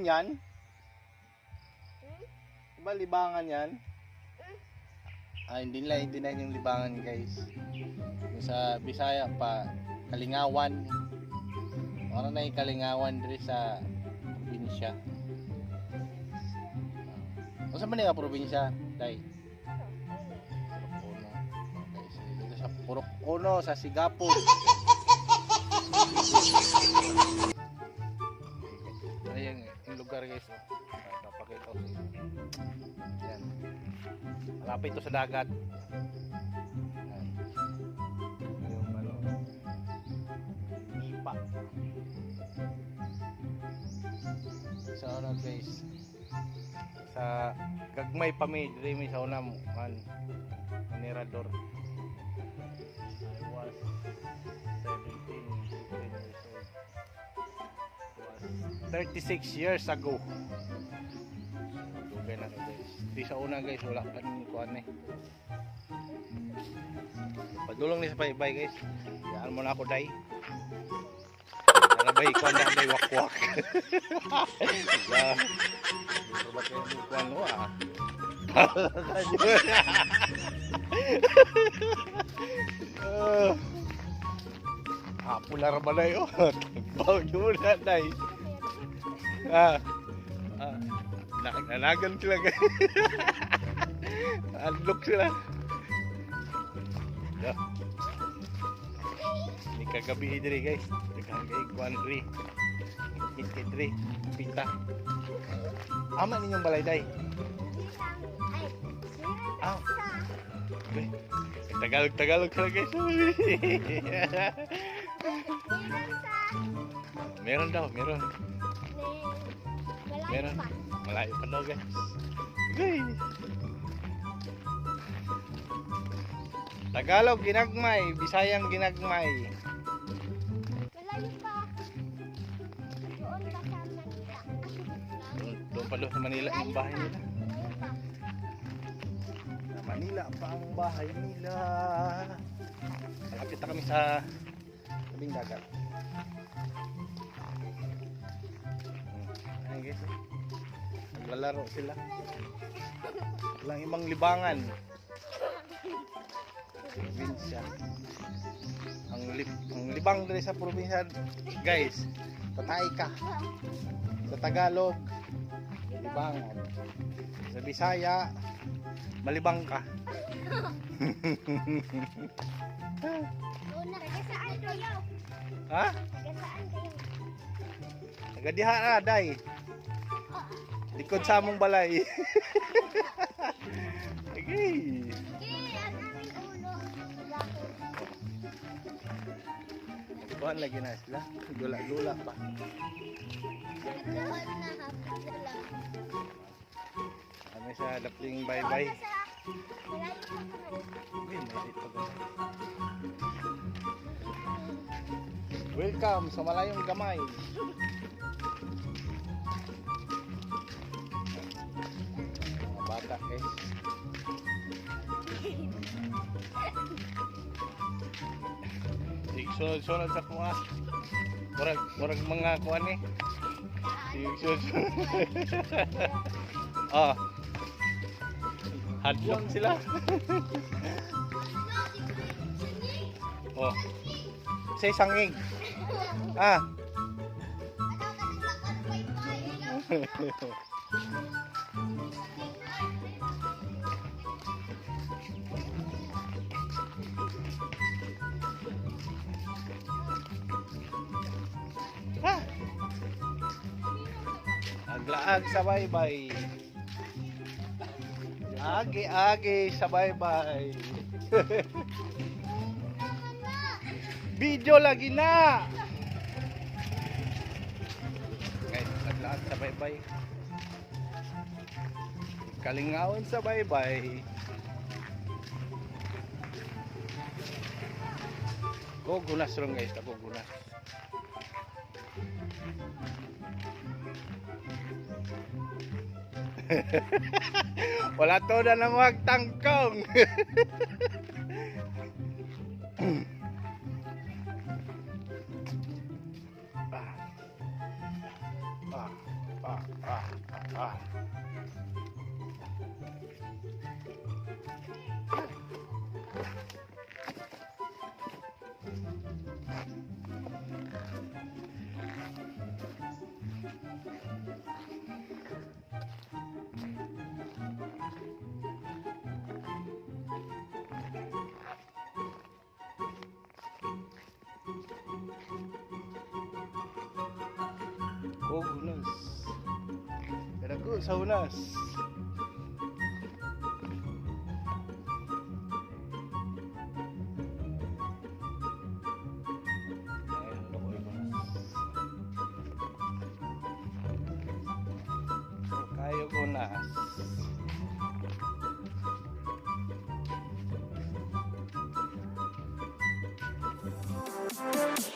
libangan yan? Hmm? Diba libangan yan? Ah, hindi nila hindi na yung libangan guys. Sa Bisaya pa, Kalingawan. Ano na yung Kalingawan diri sa probinsya. O sa man nga probinsya? So dito sa Purok Uno, sa Sigapod. Ayan, yung lugar guys. Papakita ko sa. Yan. Malapit to sa dagat. Yan. Yung ano, nipa. Sa ano guys, sa gagmay pa diri mi sa unam, man, mirador. I was 17, 16 years old. Was 36 years ago. Dugay na to guys. Di sa una guys, wala pa rin kuhan eh. Padulong ni sa paybay guys. Yan mo na ako day. Narabay kuhan na day wakwak. Ya. Pero ba kayo yung kuhan mo ah? Ah. Apo na raman na yun. Baw nyo na day. Ah. Ah. Nagnanagan sila guys. Unlock sila. Yeah. Ni kagabi diri guys. Nagkagay kuan diri. Kit diri. Pita. Ama ninyong balay day. Ah. Be, Tagalog Tagalog sila guys. Meron daw, meron. Meron. pa. Malayo pa daw guys. Gay. Tagalog ginagmay, Bisayang ginagmay. Malayo pa. Doon sa Manila? Doon, pa doon sa Manila yung bahay nila. Pa. Manila pa ang bahay nila. Malapit na kami sa tabing dagat. Guys. oh. Naglalaro sila. Walang ibang libangan. Probinsya. Ang, lib ang libang dali sa probinsya, guys. Patay ka. Sa Tagalog, libangan. Sa Bisaya, malibang ka. Ha? Nagadiha na, day. Likod sa among balay. Okay? Kuhan lagi na sila. Gula-gula pa. Kami sa dapling bye-bye. Uy, maliit pa? Welcome sa Malayong Gamay. Mga bata guys. Sige, sunod-sunod sa kuha. Murag, murag mga kuha ni. Sige, sunod Ah. Hadlong sila. oh. Say sangig. Ah. ah. Aglaag sa baybay. Agi-agi sa baybay. Video lagi na. Guys, aglaag sa baybay. Kalingawan sa baybay. Kugunas ron guys, kugunas. Wala to na na magtangkong. ah. Ah. Ah. Ah. Oh, unas. Kadako sa unas. Kayo unas. Thank